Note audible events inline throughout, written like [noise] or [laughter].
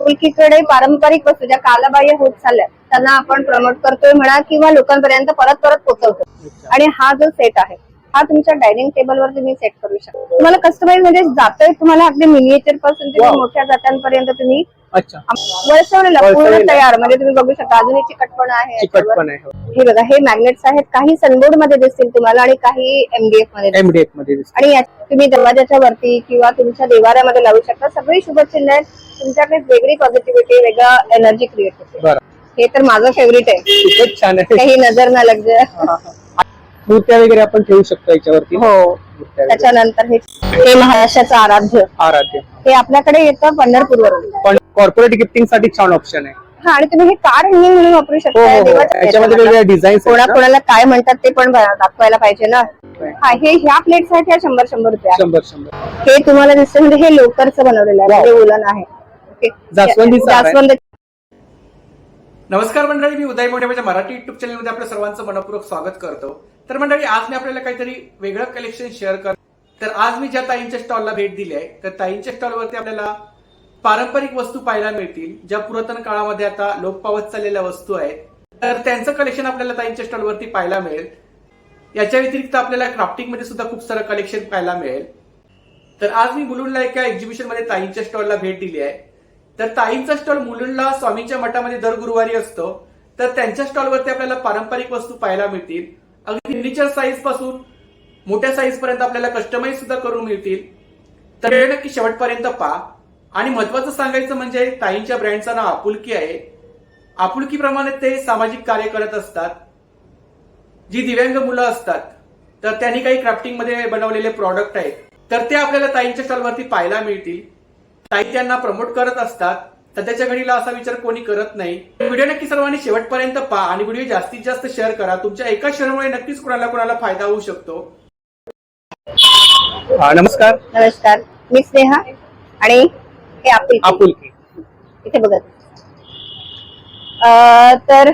आपुलकीकडे पारंपरिक वस्तू ज्या कालबाह्य होत चालल्या त्यांना आपण प्रमोट करतोय म्हणा किंवा लोकांपर्यंत परत परत पोहोचवतो आणि हा जो सेट आहे हा तुमच्या डायनिंग टेबलवर तुम्ही सेट करू शकता तुम्हाला कस्टमाइज म्हणजे जातोय तुम्हाला अगदी मिनिएचरपासून ते Wow. मोठ्या जात्यांपर्यंत तुम्ही अच्छा वळसवलेला पूर्ण. तयार म्हणजे तुम्ही बघू शकता अजूनही चिकटपणा आहे चिकट याच्यावर. पण आहे हे बघा हे मॅग्नेट्स आहेत काही सनबोर्डमध्ये दिसतील तुम्हाला आणि काही एमडीएफमध्ये. एमडीएफमध्ये. आणि तुम्ही दरवाजाच्या वरती किंवा तुमच्या देवाऱ्यामध्ये लावू शकता सगळी शुभचिन्ह आहेत तुमच्याकडे वेगळी पॉझिटिव्हिटी वेगळा एनर्जी क्रिएट होते. बरं. हे तर माझं फेवरेट आहे. खूपच छान आहे. काही नजर ना लग जाए. मूर्त्या वगैरे आपण ठेवू शकतो याच्यावरती. हो. मूर्त्या वगैरे. त्याच्यानंतर हे हे महाराष्ट्राचं आराध्य. आराध्य. हे आपल्याकडे येतं पंढरपूरवरून. पण कॉर्पोरेट गिफ्टिंगसाठी छान ऑप्शन आहे. हा आणि तुम्ही हे कार हँगिंग म्हणून वापरू हो शकता. हो, देवाच्या याच्यामध्ये. वेगवेगळ्या कोणा कोणाला काय म्हणतात ते पण दाखवायला पाहिजे ना. हा हे ह्या प्लेट्स आहेत ह्या शंभर शंभर रुपये. शंभर शंभर. हे तुम्हाला दिसतं म्हणजे हे लोकरचं बनवलेलं आहे. Wow. म्हणजे उलन आहे. ओके. जास्वंद नमस्कार मंडळी मी उदय मोठे माझ्या मराठी युट्यूब चॅनलमध्ये आपलं सर्वांचं मनपूर्वक स्वागत करतो. तर मंडळी आज मी आपल्याला काहीतरी वेगळं कलेक्शन शेअर कर तर आज मी ज्या ताईंच्या स्टॉलला भेट दिली आहे तर ताईंच्या स्टॉलवरती आपल्याला पारंपरिक वस्तू पाहायला मिळतील ज्या पुरातन काळामध्ये आता लोप पावत चाललेल्या वस्तू आहेत. तर त्यांचं कलेक्शन आपल्याला ताईंच्या स्टॉलवरती पाहायला मिळेल. याच्या व्यतिरिक्त आपल्याला क्राफ्टिंगमध्ये सुद्धा खूप सारं कलेक्शन पाहायला मिळेल. तर आज मी मुलुंडला एका एक्झिबिशनमध्ये ताईंच्या स्टॉलला भेट दिली आहे. तर ताईंचा स्टॉल मुलुंडला स्वामींच्या मठामध्ये दर गुरुवारी असतो. तर त्यांच्या स्टॉलवरती आपल्याला पारंपरिक वस्तू पाहायला मिळतील. अगदी मिनिचर साईजपासून मोठ्या साईज पर्यंत आपल्याला कस्टमाइज सुद्धा करून मिळतील. तर हे नक्की शेवटपर्यंत पहा. आणि महत्वाचं सांगायचं म्हणजे ताईंच्या ब्रँडचं नाव आपुलकी आहे. आपुलकीप्रमाणे ते सामाजिक कार्य करत असतात. जी दिव्यांग मुलं असतात. तर त्यांनी काही क्राफ्टिंगमध्ये बनवलेले प्रॉडक्ट आहेत. तर ते आपल्याला ताईंच्या स्टॉलवरती पाहायला मिळतील. ताई त्यांना प्रमोट करत असतात सध्याच्या घडीला असा विचार कोणी करत नाही. व्हिडिओ नक्की सर्वांनी शेवटपर्यंत पहा आणि व्हिडिओ जास्तीत जास्त शेअर करा. तुमच्या एका शेअरमुळे नक्कीच कोणाला कोणाला फायदा होऊ शकतो. हा नमस्कार. नमस्कार. मी स्नेहा आणि हे आपुलकी आपुलकी इथे बघत अं, तर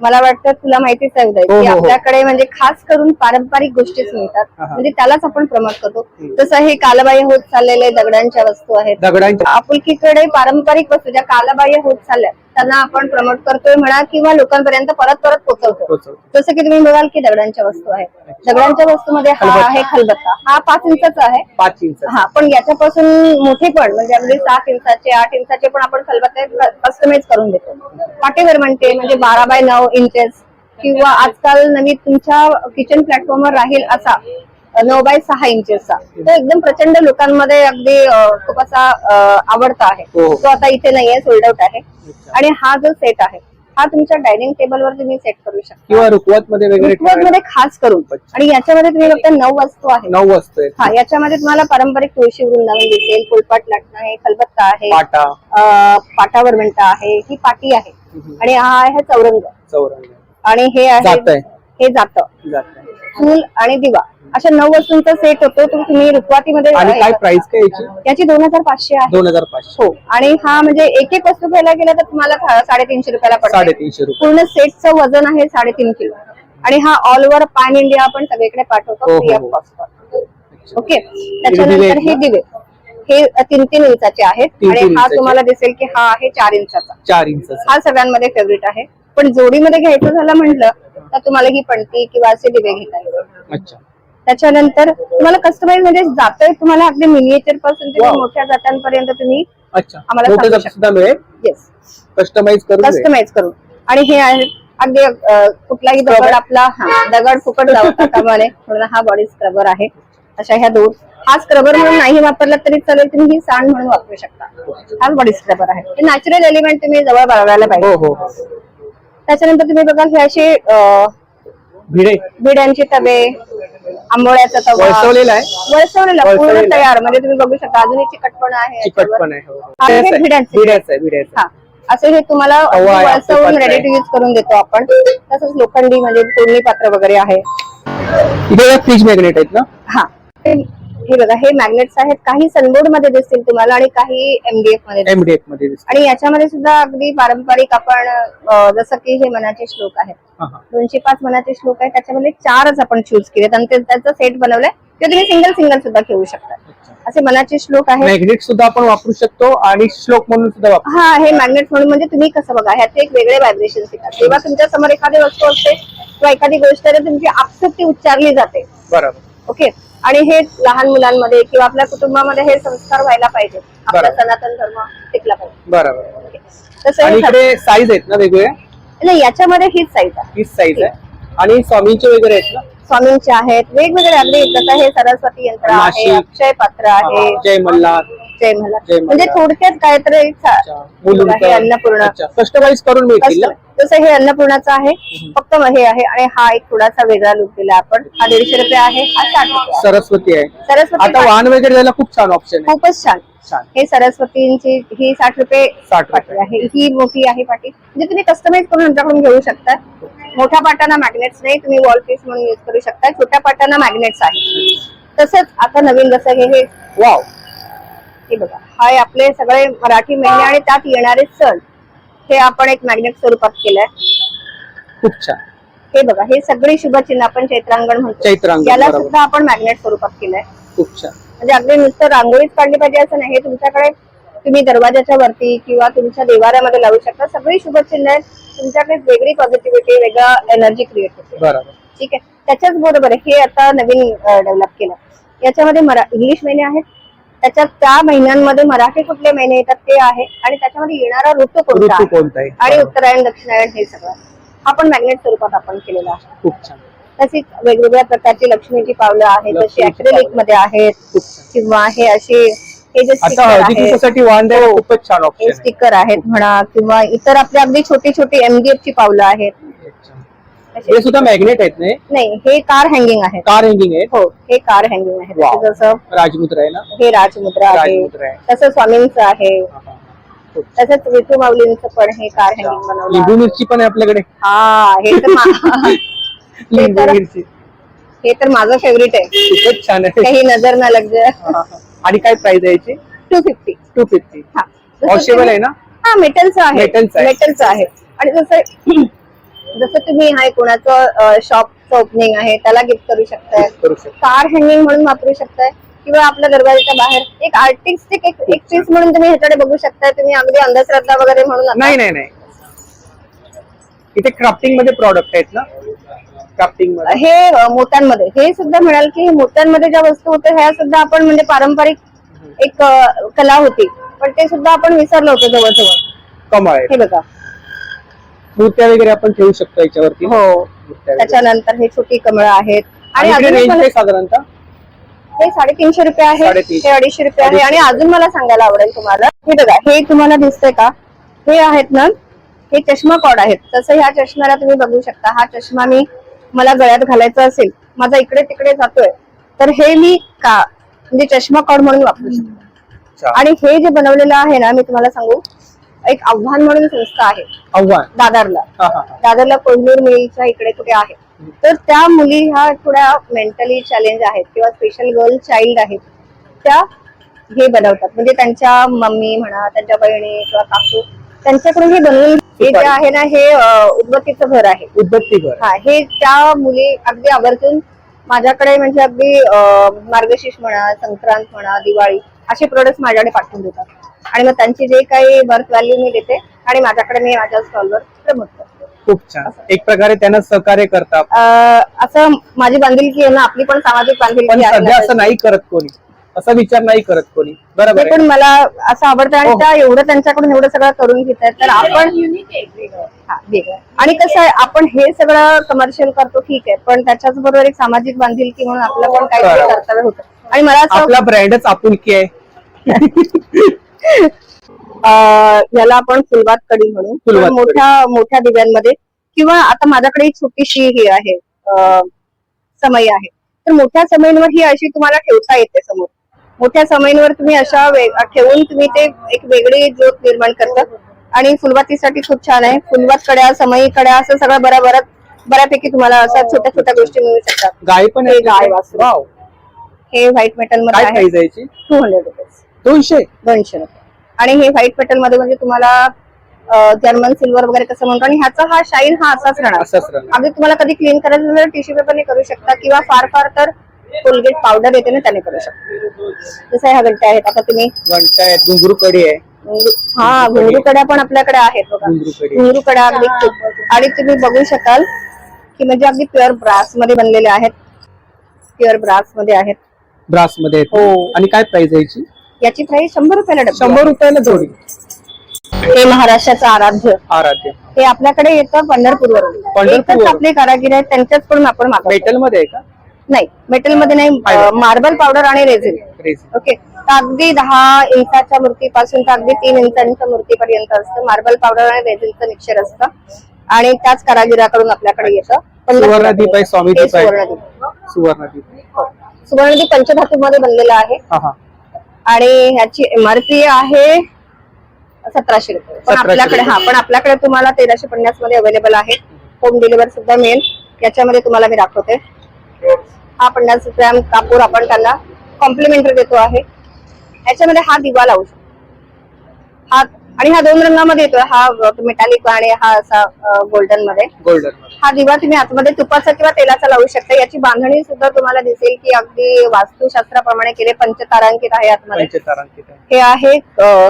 मला वाटतं तुला माहितीच आहे उदय हो, की हो, हो. आपल्याकडे म्हणजे खास करून पारंपरिक गोष्टीच मिळतात हा, हा. म्हणजे त्यालाच आपण प्रमोट करतो. तसं हे कालबाह्य होत चाललेले दगडांच्या वस्तू आहेत दगडांच्या आपुलकीकडे पारंपरिक वस्तू ज्या कालबाह्य होत चालल्या त्यांना आपण प्रमोट करतोय म्हणा किंवा लोकांपर्यंत परत परत पोहोचवतो. जसं की तुम्ही बघाल की दगडांच्या वस्तू आहेत. दगडांच्या वस्तूमध्ये हा खलबत्ता. आहे खलबत्ता. हा पाच इंचाचा आहे. पाच इंच हा पण याच्यापासून मोठे पण म्हणजे अगदी सात इंचाचे आठ इंचाचे पण आपण खलबत्ते कस्टमाइज करून देतो. पाटेवर म्हणते म्हणजे बारा बाय नऊ इंचेस किंवा आजकाल नवीन तुमच्या किचन प्लॅटफॉर्मवर राहील असा नऊ बाय सहा इंचेसचा. तो एकदम प्रचंड लोकांमध्ये अगदी खूप असा आवडता आहे. हो. तो आता इथे नाहीये सोल्ड आउट आहे. आणि हा जो सेट आहे हा तुमच्या डायनिंग टेबलवर तुम्ही सेट करू शकता. किंवा रुकवत मध्ये रुखवत मध्ये खास करून. आणि याच्यामध्ये तुम्ही फक्त नऊ वस्तू आहेत. नऊ वस्तू हा याच्यामध्ये तुम्हाला पारंपरिक तुळशी वृंदावन दिसेल फुलपाट लाटणं आहे खलबत्ता आहे पाटावर म्हणता आहे ही पाटी आहे. आणि हा आहे चौरंग. चौरंग. आणि हे आहे आहे. हे जात. चूल आणि दिवा. अशा नऊ वस्तूंचा सेट होतो. तो तुम्ही रुखवातीमध्ये आणि काय प्राइस काय याची? याची दोन हजार पाचशे आहे. दोन हजार पाचशे. हो. आणि हा म्हणजे एक एक वस्तू घ्यायला गेला तर तुम्हाला सा- साडेतीनशे रुपयाला पडतो. साडेतीनशे रुपये. पूर्ण सेटचं वजन आहे साडेतीन किलो. आणि हा ऑल ओव्हर पॅन इंडिया आपण सगळीकडे पाठवतो हो, फ्री ऑफ हो. कॉस्ट ओके दिवे त्याच्यानंतर आहेत हे ना? दिवे. हे तीन तीन इंचाचे आहेत. आणि हा इंचाचे. तुम्हाला दिसेल की हा आहे चार इंचाचा. चार इंच हा सगळ्यांमध्ये फेवरेट आहे. पण जोडीमध्ये घ्यायचं झालं म्हटलं तर तुम्हाला ही पणती किंवा असे दिवे घेता येईल अच्छा. त्याच्यानंतर तुम्हाला कस्टमाइज म्हणजे जातोय तुम्हाला अगदी मिनिएचरपासून ते Wow. मोठ्या जात्यांपर्यंत तुम्ही अच्छा. आम्हाला मोठं सांगू जर सुद्धा मिळेल? येस कस्टमाइज करून मिळेल. कस्टमाइज करून. आणि हे आहे अगदी अं, कुठलाही दगड Scrubber. आपला हा दगड फुकट जाऊ कामा नये म्हणून हा बॉडी स्क्रबर आहे. अशा ह्या दोन. हा स्क्रबर म्हणून नाही वापरला तरी चालेल तुम्ही ही सांड म्हणून वापरू शकता. हाच बॉडी स्क्रबर आहे. हे नॅचरल एलिमेंट तुम्ही जवळ बाळगायला हो पाहिजे. हो हो. त्याच्यानंतर तुम्ही बघाल हे असे अं, भिडे. भिड्यांचे तवे आंबोळ्याचा तवा. वळसवलेला आहे? वळसवलेला पूर्ण वळसवलेला. तयार. म्हणजे तुम्ही बघू शकता अजूनही चिकटपणा आहे चिकट याच्यावर. पण आहे हो, हो. हा, हे आहे. आहे. हा. असं हे तुम्हाला तवा आहे, वळसवून आपलं रेडी पात्र. टू यूज करून देतो आपण. तसंच लोखंडी म्हणजे पात्र वगैरे आहे. इथे फ्रीज मॅग्नेट आहेत ना? हा. हे बघा हे मॅग्नेट्स आहेत. काही सनबोर्डमध्ये दिसतील तुम्हाला आणि काही एमडीएफमध्ये. एमडीएफमध्ये. आणि याच्यामध्ये सुद्धा अगदी पारंपरिक आपण अं, जसं की हे मनाचे श्लोक आहेत. हा, हा. दोनशे पाच मनाचे श्लोक आहेत. त्याच्यामध्ये चारच आपण चूज केलेत आणि ते- त्याचा सेट बनवलाय. किंवा तुम्ही सिंगल सिंगल सुद्धा घेऊ शकता. असे मनाचे श्लोक आहेत. मॅग्नेट सुद्धा आपण वापरू शकतो आणि श्लोक म्हणून सुद्धा वापरू हा हे मॅग्नेट म्हणून म्हणजे तुम्ही कसं बघा ह्याचे एक वेगळे व्हायब्रेशन येतात. जेव्हा तुमच्यासमोर एखादी वस्तू असते किंवा एखादी गोष्ट आहे तर तुमची आपसूक ती उच्चारली जाते. बरोबर. ओके आणि हे लहान मुलांमध्ये किंवा आपल्या कुटुंबामध्ये हे संस्कार व्हायला पाहिजे. आपला बरोबर. सनातन धर्म टिकला पाहिजे. बरोबर. तसं आणि हे इकडे साईज आहेत ना वेगवेगळ्या नाही याच्यामध्ये हीच साईज आहे. हीच साईज आहे. आणि स्वामींचे वगैरे आहेत ना? स्वामींचे आहेत. वेगवेगळे अगदी जसं हे सरस्वती यंत्र आहे नाशिक. अक्षय पात्र आहे. जय मल्हार. जय मला म्हणजे. थोडक्यात एक सा- मुलुंड हे अन्नपूर्णा. कस्टमाइज करून मिळतील. जसं हे अन्नपूर्णाचं आहे. फक्त हे आहे आणि हा एक थोडासा वेगळा लुक दिला आपण. हा दीडशे रुपये आहे. हा साठ रुपये आहे. सरस्वती आहे. सरस्वती आता वाहन वगैरे द्यायला खूप छान ऑप्शन आहे. खूपच छान. हे सरस्वतींची ही साठ रुपये 60 रुपये. पाटी आहे. ही मोठी आहे पाटी. म्हणजे तुम्ही कस्टमाइज करून आमच्याकडून घेऊ शकता. मोठ्या पाटांना मॅग्नेट्स नाही. तुम्ही वॉल पीस म्हणून युज करू शकता. छोट्या पाटांना मॅग्नेट्स आहे. तसंच आता नवीन जसं हे वाव हे बघा हा आपले सगळे मराठी महिने आणि त्यात येणारे सण हे आपण एक मॅग्नेट स्वरूपात केलंय. खूप छान. हे बघा हे सगळे शुभचिन्ह आपण चैत्रांगण म्हणतो. चैत्रांगण, याला बरोबर. सुद्धा आपण मॅग्नेट स्वरूपात केलंय. खूप छान. म्हणजे अगदी नुसतं रांगोळीच काढली पाहिजे असं नाही हे तुमच्याकडे तुम्ही दरवाजाच्या वरती किंवा तुमच्या देवाऱ्यामध्ये लावू शकता. सगळी शुभचिन्ह आहेत. तुमच्याकडे वेगळी पॉझिटिव्हिटी वेगळा एनर्जी क्रिएट होते. बरोबर. ठीक आहे. त्याच्याच बरोबर हे आता नवीन डेव्हलप केलं. याच्यामध्ये मरा इंग्लिश महिने आहेत. त्याच्यात त्या महिन्यांमध्ये मराठी कुठले महिने येतात ते आहे. आणि त्याच्यामध्ये येणारा ऋतू कोणता ऋतू आहे? कोणता आहे? आणि उत्तरायण दक्षिणायन हे सगळं. हा पण मॅग्नेट स्वरूपात आपण केलेला आहे. खूप छान. तशीच वेगवेगळ्या प्रकारची लक्ष्मीची पावलं आहेत जशी लक्ष्मीची अक्रेलिक. मध्ये आहेत खूप छान. किंवा हे असे हे जे आता स्टिकर हळदी आहेत. कुंकूसाठी द्यायला हो. खूपच छान हे ऑप्शन आहे. स्टिकर आहेत म्हणा किंवा इतर आपली अगदी छोटी छोटी एमडीएफ ची पावलं आहेत. हे सुद्धा मॅग्नेट आहेत ना नाही हे कार हँगिंग आहेत. कार हँगिंग आहे हो हे कार हँगिंग वाव. जसं राजमुद्रा आहे ना? हे राजमुद्रा आहे. राजमुद्रा आहे. तसं स्वामींचं आहे. तसंच विठू माऊलींचं पण हे कार हँगिंग बनवलं लिंबू आहे. मिरची पण आहे आपल्याकडे? हा हे तर मा- [laughs] लिंबू तर- मिरची. हे तर माझं फेवरेट आहे. खूपच छान आहे. काही नजर ना लग हा, हा. आणि काय प्राइस आहे याची? टू फिफ्टी टू फिफ्टी हा. जसं वॉशेबल तुम्ही- आहे ना? हा मेटलचं आहे. मेटलचं आहे. मेटलचं आहे. आणि जसं जसं तुम्ही हा कोणाचं शॉपचं ओपनिंग आहे त्याला गिफ्ट करू शकताय. करू शकतो. कार हँगिंग म्हणून वापरू शकताय. किंवा आपल्या दरवाजाच्या बाहेर एक आर्टिस्टिक एक एक पीस म्हणून तुम्ही ह्याच्याकडे बघू शकताय. तुम्ही अगदी अंधश्रद्धा वगैरे म्हणून नाही नाही नाही. इथे क्राफ्टिंगमध्ये प्रॉडक्ट आहेत ना? क्राफ्टिंगमध्ये. हे अ, मोत्यांमध्ये. हे सुद्धा म्हणाल की हे मोत्यांमध्ये ज्या वस्तू होत्या ह्या सुद्धा आपण म्हणजे पारंपरिक एक अ, कला होती. पण ते सुद्धा आपण विसरलो होतो जवळजवळ. कमळ आहे हे बघा. मूर्त्या वगैरे आपण ठेवू शकतो याच्यावरती. हो. मूर्त्या वगैरे. त्याच्यानंतर हे छोटी कमळं आहेत. आणि आणि इकडे अजून रेंज मला- काय साधारणतः? हे साडेतीनशे रुपये आहे. साडेतीनशे. हे अडीचशे रुपये आहे. आणि अजून मला सांगायला आवडेल तुम्हाला. हे बघा हे तुम्हाला दिसतंय का? हे आहेत ना हे चष्मा कॉड आहेत. तसं ह्या चष्म्याला तुम्ही बघू शकता. हा चष्मा मी मला गळ्यात घालायचा असेल माझा इकडे तिकडे जातोय तर हे मी का म्हणजे चष्मा कॉड म्हणून वापरू शकते. अच्छा. आणि हे जे बनवलेलं आहे ना मी तुम्हाला सांगू एक आव्हान म्हणून संस्था आहे. आव्हान. दादरला. हा, हा, हा. दादरला कोहिनूर मिलच्या इकडे कुठे आहे? तर त्या मुली ह्या थोड्या मेंटली चॅलेंज आहेत किंवा स्पेशल गर्ल चाइल्ड आहेत. त्या हे बनवतात. म्हणजे त्यांच्या मम्मी म्हणा त्यांच्या बहिणी किंवा काकू त्यांच्याकडून हे बनवून हे जे आहे ना हे अं, उदबत्तीचं घर आहे. उद्बत्ती घर. हा हे त्या मुली अगदी आवर्जून माझ्याकडे म्हणजे अगदी अं, मार्गशीर्ष म्हणा संक्रांत म्हणा दिवाळी असे प्रोडक्ट माझ्याकडे पाठवून देतात. आणि मग त्यांची जे काही बर्थ व्हॅल्यू मी देते आणि माझ्याकडे मी माझ्या स्टॉलवर प्रमोट करते खूप छान. एक प्रकारे त्यांना सहकार्य करतात अं, असं माझी बांधिलकी आहे ना आपली पण सामाजिक पण बांधिलकी आहे सध्या. असं नाही करत कोणी. असा विचार नाही करत कोणी. बरोबर ते आहे. पण मला असं आवडतं आणि हो. त्या एवढं त्यांच्याकडून एवढं सगळं करून घेत आहेत. तर आपण हा, वेगळं. आणि कसं आहे आपण हे सगळं कमर्शियल करतो ठीक आहे. पण त्याच्याच बरोबर एक सामाजिक बांधिलकी म्हणून आपलं पण काहीतरी बरोबर. कर्तव्य होतं. आणि मला असं आपला ब्रँडच आपुलकी आहे. [laughs] याला आपण फुलवात कडी म्हणू. मोठ्या मोठ्या दिव्यांमध्ये. किंवा आता माझ्याकडे एक छोटीशी ही आहे अं, समई आहे. तर मोठ्या समईंवर ही अशी तुम्हाला ठेवता येते समोर. मोठ्या समईंवर तुम्ही अशा ठेवून तुम्ही ते एक वेगळी ज्योत निर्माण करतात आणि फुलवातीसाठी खूप छान आहे. फुलवात कड्या समई कड्या असं सगळं बऱ्या बऱ्याच बऱ्यापैकी तुम्हाला अशा छोट्या छोट्या गोष्टी मिळू शकतात. गाय पण हे गाय हे व्हाईट मेटलमध्ये टू हंड्रेड रुपीज दोनशे? दोनशे रुपये. आणि हे व्हाईट पेटलमध्ये म्हणजे तुम्हाला जर्मन सिल्वर वगैरे कसं म्हणतो. आणि ह्याचा हा शाईन हा असाच राहणार. असंच राहणार. अगदी तुम्हाला कधी क्लीन करायचं झालं टिश्यू पेपरने करू शकता किंवा फार फार तर कोलगेट पावडर येते ना त्याने करू शकता. जसं ह्या घंट्या आहेत. आता तुम्ही घंटा आहे घुंगरू कडी आहे. हा घुंगरू कड्या पण आपल्याकडे आहेत बघा. घुंगरू कडी. घुंगरू कड्या अगदी आणि तुम्ही बघू शकाल की म्हणजे अगदी प्युअर ब्रासमध्ये बनलेले आहेत. प्युअर ब्रासमध्ये आहेत. ब्रासमध्ये. हो. आणि काय प्राइस आहे याची प्राइस शंभर रुपयाला डब्बा शंभर रुपयाला जोडी. हे महाराष्ट्राचं आराध्य. आराध्य. हे आपल्याकडे येतं पंढरपूरवरून. पंढरपूरवरून. एकच आपले कारागीर आहेत त्यांच्याचकडून आपण मागवतो. मेटलमध्ये आहे का? नाही मेटलमध्ये नाही. मार्बल पावडर आणि रेझिन. ओके. तर अगदी दहा इंचाच्या मूर्तीपासून तर अगदी तीन इंचांच्या मूर्तीपर्यंत असतं. मार्बल पावडर आणि रेझिनचं मिक्सर असतं. आणि त्याच कारागिराकडून आपल्याकडे येतं. सुवर्णदीप आहे, स्वामीदीप हे आहे. सुवर्णदीप. सुवर्णदीप. हो. सुवर्णदीप पंचधातू मध्ये बनलेला आहे. हा हा. आणि ह्याची एमआरपी आहे सतराशे रुपये. पण 1700 आपल्याकडे हा पण आपल्याकडे तुम्हाला तेराशे पन्नासमध्ये अवेलेबल आहे. होम डिलिव्हरी सुद्धा मिळेल याच्यामध्ये तुम्हाला मी दाखवते. हा पन्नास ग्रॅम कापूर आपण त्यांना कॉम्प्लिमेंटरी देतो आहे. याच्यामध्ये हा दिवा लावू शकतो. हा आणि हा दोन रंगामध्ये येतो हा मेटॅलिक आणि हा असा गोल्डनमध्ये. गोल्डन हा दिवा तुम्ही आतमध्ये तुपाचा किंवा तेलाचा लावू शकता. याची बांधणी सुद्धा तुम्हाला दिसेल की अगदी वास्तुशास्त्राप्रमाणे केले पंचतारांकित आहे आतमध्ये. पंचतारांकित आहे. हे आहे अ,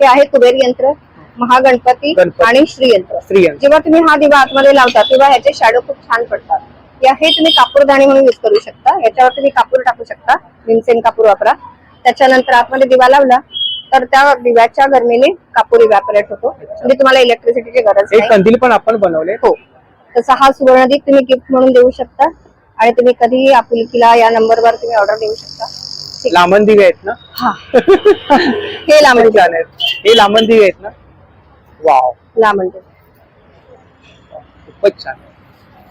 हे आहे कुबेर यंत्र महागणपती गणपती. आणि श्रीयंत्र. स्त्रियांचं जेव्हा तुम्ही हा दिवा आतमध्ये लावता तेव्हा ह्याचे शॅडो खूप छान पडतात. या हे तुम्ही कापूरदाणी म्हणून युज करू शकता. याच्यावर तुम्ही कापूर टाकू शकता. भीमसेन कापूर वापरा. त्याच्यानंतर आतमध्ये दिवा लावला तर त्या दिव्याच्या गरमीने कापूर इव्हॅपोरेट होतो. म्हणजे तुम्हाला इलेक्ट्रिसिटीची गरज एक नाही. कंदील पण आपण बनवले हो. तसा हा सुवर्णदीप तुम्ही गिफ्ट म्हणून देऊ शकता. आणि तुम्ही कधीही आपुलकीला या नंबरवर तुम्ही ऑर्डर देऊ शकता. लांबन दिवे आहेत ना? हा. हे लांबडी [laughs] छान आहेत. हे लांबन दिवे आहेत ना? वाव. लांबडी खूपच छान.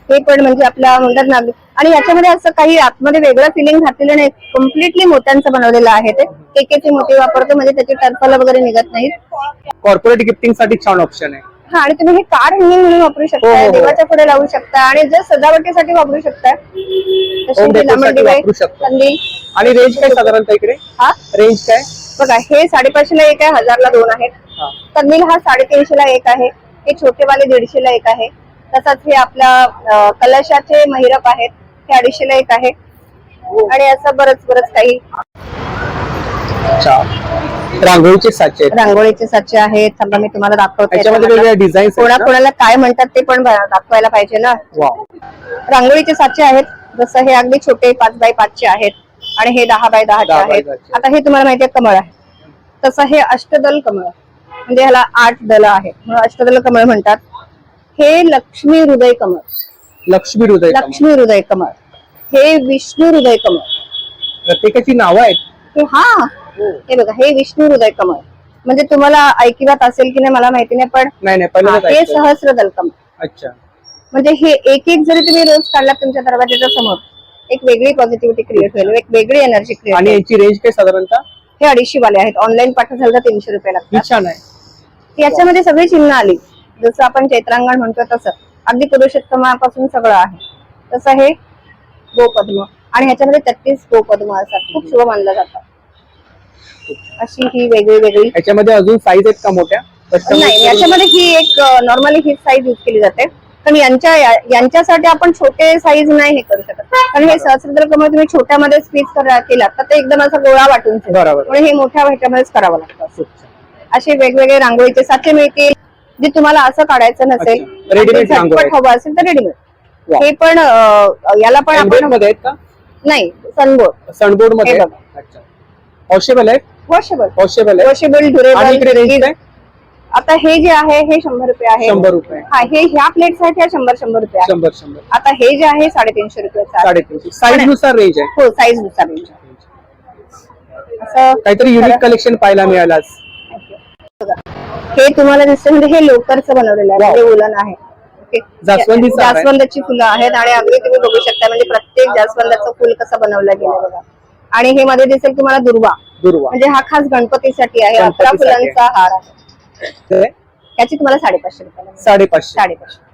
हे पण म्हणजे आपला म्हणतात ना आणि याच्यामध्ये असं काही आतमध्ये वेगळं फिलिंग घातलेलं नाही. कम्प्लिटली मोत्यांचं बनवलेलं आहे ते. केकेचे मोती वापरतो म्हणजे त्याची टर्फल वगैरे निघत नाहीत. कॉर्पोरेट गिफ्टिंगसाठी छान ऑप्शन आहे. हा आणि तुम्ही हे कार हँगिंग म्हणून वापरू हो, शकता हो. देवाच्या पुढे लावू शकता आणि जर सजावटीसाठी वापरू शकता. हे आणि रेंज काय साधारणतः इकडे? हा? रेंज काय? बघा हे साडेपाचशे ला एक आहे हजारला दोन आहेत. हा. कंदील हा साडेतीनशे ला एक आहे हे छोटेवाले दीडशे ला एक आहे. तसंच हे आपल्या अं, कलशाचे महिरप आहेत हे अडीचशे ला एक आहे. आणि असं बरंच बरंच काही रांगोळीचे साचे रांगोळीचे साचे आहेत. थांबा मी तुम्हाला दाखवते. डिझाईन्स कोणा कोणाला काय म्हणतात ते पण दाखवायला पाहिजे ना. रांगोळीचे साचे आहेत. जसं हे अगदी छोटे पाच बाय पाचचे आहेत आणि हे दहा बाय दहाचे आहेत. आता हे तुम्हाला माहिती आहे कमळ आहे. तसं हे अष्टदल कमळ म्हणजे ह्याला आठ दल आहेत. म्हणून अष्टदल कमळ म्हणतात. हे लक्ष्मी हृदय कमळ. लक्ष्मी हृदय. लक्ष्मी हृदय कमळ. हे विष्णू हृदय कमळ. प्रत्येकाची नावं आहेत. हे. हा. हे बघा हे विष्णू हृदय कमळ म्हणजे तुम्हाला ऐकिवात असेल की नाही मला माहिती नाही पण नाही नाही हा, पहिल्यांदाच हे ऐकतोय. सहस्रदल कमळ अच्छा. म्हणजे हे एक एक जरी तुम्ही रोज काढला तुमच्या दरवाजाच्या समोर एक वेगळी पॉझिटिव्हिटी क्रिएट होईल एक वेगळी एनर्जी क्रिएट आणि होईल. यांची रेंज काय साधारणतः? हे अडीचशे वाले आहेत. ऑनलाईन पाठवत झालं तर तीनशे रुपये ही लागतात छान आहे. याच्यामध्ये सगळी चिन्ह आली. जसं आपण चैत्रांगण म्हणतो तसं. अगदी पुरुषोत्तमापासून सगळं आहे. तसं हे गोपद्म आणि ह्याच्यामध्ये तेहतीस गोपद्म असतात. खूप शुभ मानलं जातं. अशी ही वेगळी वेगळी याच्यामध्ये अजून साईज आहेत का मोठ्या? नाही याच्यामध्ये ही एक नॉर्मली ही साईज यूज केली जाते. पण यांच्या यांच्यासाठी आपण छोटे साईज नाही हे करू शकत. कारण हे सहस्रदल कमळ तुम्ही छोट्यामध्ये स्पीच केला तर ते एकदम असा गोळा वाटून. बरोबर. हे मोठ्या ह्याच्यामध्येच करावं लागतं. असे वेगवेगळे रांगोळीचे साचे मिळतील जे तुम्हाला असं काढायचं नसेल. झटपट हवं असेल तर. रेडीमेड हे पण याला पण आपण नाही सनबोर्ड सनबोर्डमध्ये हे आहेत? बघा. अच्छा वॉशेबल आहेत वॉशेबल वॉशेबल आहेत वॉशेबल आणि इकडे रेंज ड्युरेबल काय? आता हे जे आहे हे शंभर रुपये आहे. शंभर रुपये. हा हे ह्या आहेत ह्या शंभर शंभर रुपये आहे. शंभर शंभर. आता हे जे आहे साडेतीनशे रुपयाचं आहे. साडेतीनशे. साईजनुसार रेंज आहे. हो साईजनुसार range आहे. असं काहीतरी युनिक कलेक्शन पाहायला मिळालं आज बघा. हे तुम्हाला दिसतं म्हणजे हे लोकरचं बनवलेलं आहे. Wow. म्हणजे उलन आहे. ओके. जास्वंदीचं हार आहे. जास्वंदाची फुलं आहेत आणि अगदी तुम्ही बघू शकता म्हणजे प्रत्येक जास्वंदाचं फुल कसं बनवलं गेलं बघा. आणि हे मध्ये दिसेल तुम्हाला दुर्वा. दुर्वा. म्हणजे हा खास गणपतीसाठी आहे अकरा गणपतीसाठी. फुलांचा हार आहे. ते? याची तुम्हाला साडेपाचशे रुपये लागतील. साडेपाचशे. साडेपाचशे.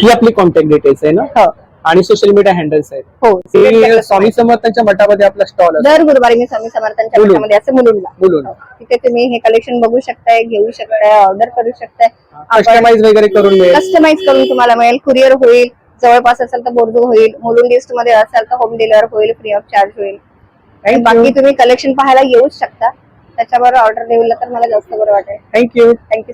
ही आपली कॉन्टॅक्ट डिटेल्स आहे ना? हो. आणि सोशल मीडिया हँडल्स आहेत. हो ही स्वामी समर्थांच्या मठामध्ये आपला स्टॉल असतो. दर गुरुवारी मी स्वामी समर्थांच्या मुलुंड. मठामध्ये असं मुलुंडला बोलून. तिथे तुम्ही हे कलेक्शन बघू शकताय घेऊ शकताय ऑर्डर करू शकताय. कस्टमाइज वगैरे करून मिळेल. कस्टमाइज करून तुम्हाला मिळेल. कुरिअर होईल जवळपास असेल तर बोरदू होईल मुलुंड ईस्टमध्ये असेल तर होम डिलिव्हर होईल फ्री ऑफ चार्ज होईल. आणि बाकी. तुम्ही कलेक्शन पाहायला येऊच शकता. त्याच्यावर ऑर्डर देऊला तर मला जास्त बरं वाटेल. Thank you thank you